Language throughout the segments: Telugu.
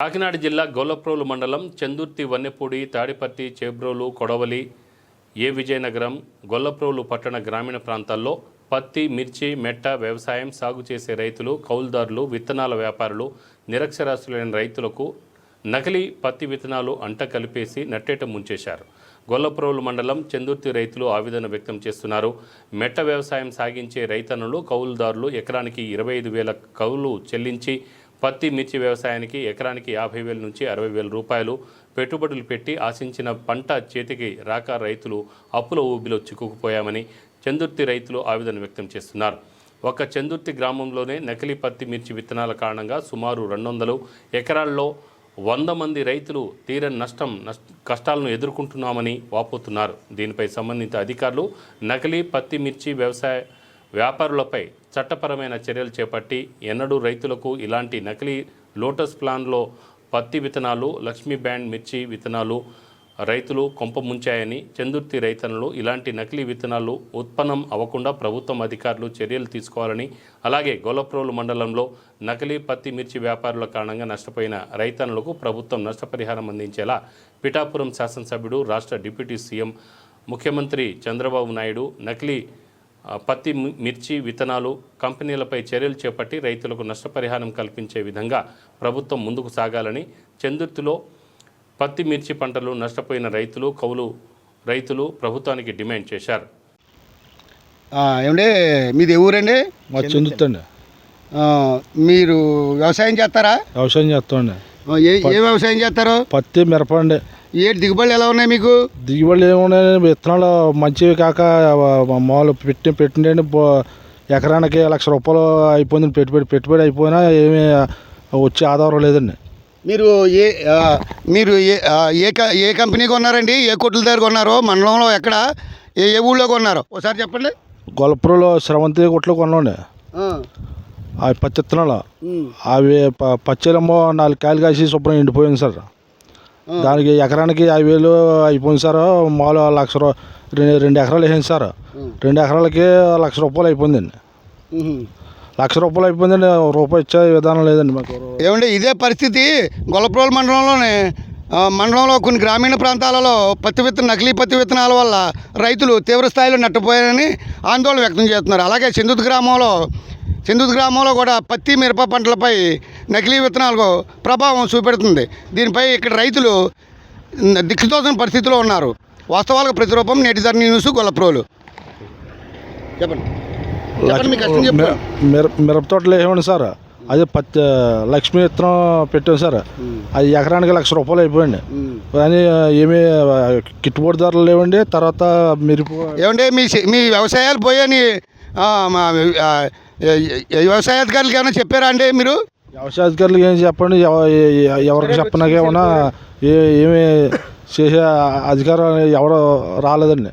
కాకినాడ జిల్లా గొల్లప్రోలు మండలం చందుర్తి వన్నెపూడి తాడిపత్తి చేబ్రోలు కొడవలి ఏ విజయనగరం గొల్లప్రోలు పట్టణ గ్రామీణ ప్రాంతాల్లో పత్తి మిర్చి మెట్ట వ్యవసాయం సాగు చేసే రైతులు కౌలుదారులు విత్తనాల వ్యాపారులు నిరక్షరాస్యులైన రైతులకు నకిలీ పత్తి విత్తనాలు అంట కలిపేసి నట్టేట ముంచేశారు. గొల్లప్రోలు మండలం చందుర్తి రైతులు ఆవేదన వ్యక్తం చేస్తున్నారు. మెట్ట వ్యవసాయం సాగించే రైతన్నులు కౌలుదారులు ఎకరానికి ఇరవై ఐదు వేల కౌలు చెల్లించి పత్తి మిర్చి వ్యవసాయానికి ఎకరానికి యాభై వేల నుంచి అరవై వేల రూపాయలు పెట్టుబడులు పెట్టి ఆశించిన పంట చేతికి రాక రైతులు అప్పుల ఊబిలో చిక్కుకుపోయామని చందుర్తి రైతులు ఆవేదన వ్యక్తం చేస్తున్నారు. ఒక చందుర్తి గ్రామంలోనే నకిలీ పత్తి మిర్చి విత్తనాల కారణంగా సుమారు రెండు వందలు ఎకరాల్లో వంద మంది రైతులు తీరని నష్టం కష్టాలను ఎదుర్కొంటున్నామని వాపోతున్నారు. దీనిపై సంబంధిత అధికారులు నకిలీ పత్తి మిర్చి వ్యవసాయ వ్యాపారులపై చట్టపరమైన చర్యలు చేపట్టి ఎన్నడూ రైతులకు ఇలాంటి నకిలీ లోటస్ ప్లాన్లో పత్తి విత్తనాలు లక్ష్మీ బ్యాండ్ మిర్చి విత్తనాలు రైతులు కొంప ముంచాయని చందుర్తి రైతన్నులు ఇలాంటి నకిలీ విత్తనాలు ఉత్పన్నం అవ్వకుండా ప్రభుత్వం అధికారులు చర్యలు తీసుకోవాలని అలాగే గొల్లప్రోలు మండలంలో నకిలీ పత్తి మిర్చి వ్యాపారుల కారణంగా నష్టపోయిన రైతన్నులకు ప్రభుత్వం నష్టపరిహారం అందించేలా పిఠాపురం శాసనసభ్యుడు రాష్ట్ర డిప్యూటీ సీఎం ముఖ్యమంత్రి చంద్రబాబు నాయుడు నకిలీ పత్తి మిర్చి విత్తనాలు కంపెనీలపై చర్యలు చేపట్టి రైతులకు నష్టపరిహారం కల్పించే విధంగా ప్రభుత్వం ముందుకు సాగాలని చందుర్తిలో పత్తి మిర్చి పంటలు నష్టపోయిన రైతులు కౌలు రైతులు ప్రభుత్వానికి డిమాండ్ చేశారు. ఆ, ఏమండి మీది ఏ ఊరండి? మా చెందుతండి ఆ, మీరు వ్యవసాయం చేస్తారా? వ్యవసాయం చేస్తామండి. ఆ, ఏ ఏ వ్యవసాయం చేస్తారు? పత్తి మిరపండి ఏ దిగుబడులు ఎలా ఉన్నాయి మీకు? దిగుబడి ఏమున్నాయి విత్తనాలు మంచివి కాక మామూలు పెట్టి పెట్టిండండి బో- ఎకరానికి లక్ష రూపాయలు అయిపోయింది. పెట్టుబడి పెట్టుబడి అయిపోయినా ఏమీ వచ్చే ఆధారం లేదండి. మీరు ఏ మీరు ఏ ఏ ఏ కంపెనీ కొన్నారండి? ఏ కొట్ల దగ్గర కొన్నారో? మండలంలో ఎక్కడ? ఏ ఏ ఊళ్ళో కొన్నారో? ఒకసారి చెప్పండి. గొల్లపురంలో స్రవంతి కొట్లు కొన్నాండి అవి పత్తి విత్తనాలు. అవి ప- పచ్చిలేమో నాలుగు కాయలు కాసి శుభ్రం ఎండిపోయింది సార్. దానికి ఎకరానికి యాభై వేలు అయిపోయింది సార్. మామూలు లక్ష రూ- రెండు ఎకరాలు వేసింది సార్. రెండు ఎకరాలకి లక్ష రూపాయలు అయిపోయిందండి. లక్ష రూపాయలు అయిపోయిందండి. రూపాయి ఇచ్చే విధానం లేదండి మాకు. ఏమండి ఇదే పరిస్థితి గొల్లప్రోలు మండలంలోనే. మండలంలో కొన్ని గ్రామీణ ప్రాంతాలలో పత్తి విత్తన నకిలీ పత్తి విత్తనాల వల్ల రైతులు తీవ్ర స్థాయిలో నట్టపోయారని ఆందోళన వ్యక్తం చేస్తున్నారు. అలాగే చందుత్ గ్రామంలో చందుత్ గ్రామంలో కూడా పత్తి మిరప పంటలపై నకిలీ విత్తనాలకు ప్రభావం చూపెడుతుంది. దీనిపై ఇక్కడ రైతులు దిక్కుతోచిన పరిస్థితిలో ఉన్నారు. వాస్తవాలకు ప్రతిరూపం నేటి ధర న్యూస్ గొల్లప్రోలు. చెప్పండి. మిరప తోటలు వేసామండి సార్? అదే పత్తి లక్ష్మీ విత్తనం పెట్టాం సార్. అది ఎకరానికి లక్ష రూపాయలు అయిపోయింది. కానీ ఏమీ గిట్టుబాటు ధరలు లేవండి. తర్వాత మిరప ఏమంటే మీ మీ వ్యవసాయాలు పోయని వ్యవసాయ అధికారులకు ఏమైనా చెప్పారా అండి మీరు? వ్యవసాయ అధికారులు ఏం చెప్పండి. ఎవరికి చెప్పనాకేమన్నా ఏ ఏమి చేసే అధికారం ఎవరు రాలేదండి.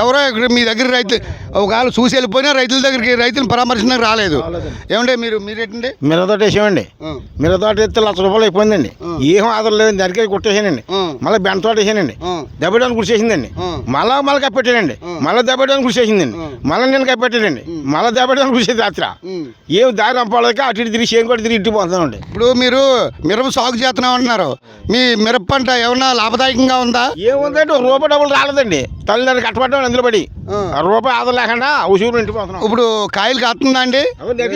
ఎవరో ఇక్కడ మీ దగ్గర రైతు ఒకవేళ చూసి వెళ్ళిపోయినా రైతుల దగ్గరికి రైతులను పరామర్శించడానికి రాలేదు. ఏమంటే మీరు మీరేంటండి? మిరతోట వేసామండి. మిరతోట ఎత్తే లక్ష రూపాయలు అయిపోయిందండి. ఏం ఆధారం లేదండి దానికి కొట్టేసానండి. మళ్ళీ బెండ తోట వేసానండి. దెబ్బడానికి గురిసేసిందండి మళ్ళా మళ్ళీ కప్పెట్టానండి. మళ్ళీ దెబ్బడానికి గురిసేసిందండి మళ్ళీ నేను కప్పెట్టానండి. మళ్ళీ దెబ్బడానికి గురిసేది రాత్రి. ఏం దారి రంపాలక అటు ఇటు తిరిగి చేను కూడా తిరిగి ఇటు పోతామండి ఇప్పుడు మీరు మిరప సాగు చేస్తున్నాం అంటున్నారు. మీ మిరప పంట ఏమన్నా లాభదాయకంగా ఉందా? ఏముందండి ఒక రూపాయి డబ్బులు రాలేదండి. తల్లిదండ్రులు కట్టబడ్డాం అందులో పడి. ఆ. రూపాయి ఆధారం లేకుండా ఉసూరు ఇంటికి పోతున్నాం ఇప్పుడు కాయలు కాస్తుందా అండి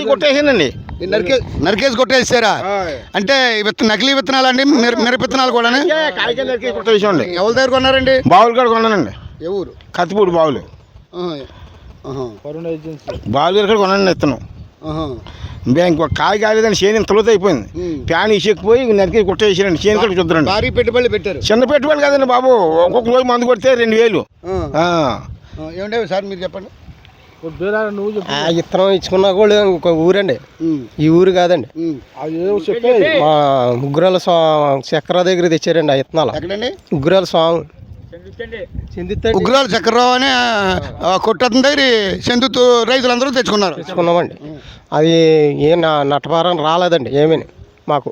కొట్టేసానండి నరికే నరికేసి కొట్టేసారా? అంటే విత్తన నకిలీ విత్తనాలు అండి మిర మిరప విత్తనాలు కూడా కొట్టేసామండి ఎవరి దగ్గర కొన్నారండి? బావులు కూడా కొన్నానండి. ఏ ఊరు కత్తిపూడి బావులు. బావులు దగ్గర కొన్నాను ఇత్తనం ఆహా. ఇంకో కాయ కాలేదని చేను ఇంత లోతు అయిపోయింది. ఫ్యాన్ ఇసుకుపోయి నరికి కొట్టేసారండి చేను కూడా చూద్దరండి. భారీ పెట్టుబడులు పెట్టారు. చిన్న పెట్టుబడి కదండి బాబు. ఒక్కొక్క రోజు మందు కొడితే రెండు వేలు. ఏమంటే సార్ మీరు చెప్పండి. నువ్వు చెప్పు. ఆ విత్తనం ఇచ్చుకున్నా కూడా ఇంకో ఊరండి. ఈ ఊరు కాదండి. మా ముగ్గురాల స్వామి చక్ర దగ్గర తెచ్చారండి ఆ విత్తనాలు ఎక్కడండి? ముగ్గురాల స్వామి. ఉగ్రాల చక్రరావు అని ఆ, కొట్టతని దగ్గర చెందుతూ రైతులందరూ తెచ్చుకున్నారు. తెచ్చుకున్నామండి. అది ఏ న- నట్టపారం రాలేదండి ఏమీ మాకు.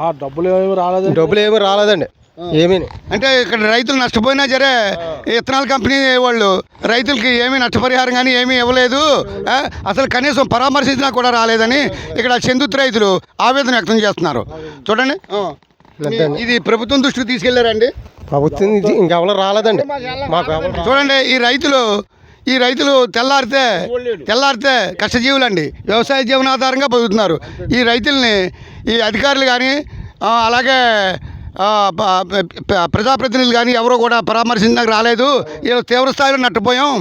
ఆ డబ్బులు ఏమి రాలేదండి? డబ్బులు ఏమీ రాలేదండి ఏమీ అంటే ఇక్కడ రైతులు నష్టపోయినా సరే ఇత్తనాల కంపెనీ వాళ్ళు రైతులకి ఏమీ నష్టపరిహారం కానీ ఏమీ ఇవ్వలేదు అసలు కనీసం పరామర్శించినా కూడా రాలేదని ఇక్కడ చందుత్ రైతులు ఆవేదన వ్యక్తం చేస్తున్నారు. చూడండి. ఇది ప్రభుత్వం దృష్టికి తీసుకెళ్ళారండి. ప్రభుత్వం నుంచి ఇంకెవరు రాలేదండి. మాకు చూడండి ఈ రైతులు ఈ రైతులు తెల్లారితే తెల్లారితే కష్టజీవులండి. వ్యవసాయ జీవనాధారంగా బతుకుతున్నారు. ఈ రైతుల్ని ఈ అధికారులు కానీ అలాగే ప్రజాప్రతినిధులు కానీ ఎవరో కూడా పరామర్శించడానికి రాలేదు. వీళ్ళు తీవ్ర స్థాయిలో నష్టపోయాం.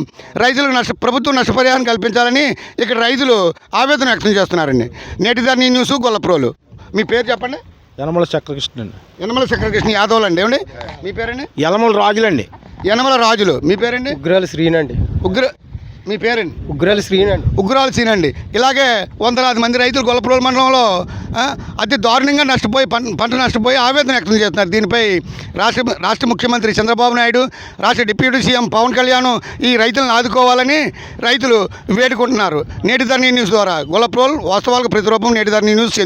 రైతులకు నష్ట ప్రభుత్వం నష్టపరిహారం కల్పించాలని ఇక్కడ రైతులు ఆవేదన వ్యక్తం చేస్తున్నారండి. నేటి ధర్నీ న్యూస్ గొల్లప్రోలు. మీ పేరు చెప్పండి. యనమల చక్రకృష్ణ అండి. యనమల చక్రకృష్ణ యాదవ్ అండి. ఏమండి? మీ పేరండి? ఎలమల రాజులండి. యనమల రాజులు. మీ పేరండి? ఉగ్రాల శ్రీనండి ఉగ్ర మీ పేరండి? ఉగ్రాల శ్రీనండి ఉగ్రాల సీనండి ఇలాగే వందలాది మంది రైతులు గొల్లప్రోలు మండలంలో అతి దారుణంగా నష్టపోయి పం- పంట నష్టపోయి ఆవేదన వ్యక్తం చేస్తున్నారు. దీనిపై రాష్ట్ర రాష్ట్ర ముఖ్యమంత్రి చంద్రబాబు నాయుడు రాష్ట్ర డిప్యూటీ సీఎం పవన్ కళ్యాణ్ ఈ రైతులను ఆదుకోవాలని రైతులు వేడుకుంటున్నారు. నేటి ధర్నీ న్యూస్ ద్వారా గొల్లప్రోల్ వాస్తవాలకు ప్రతిరూపం నేటి ధర్నీ న్యూస్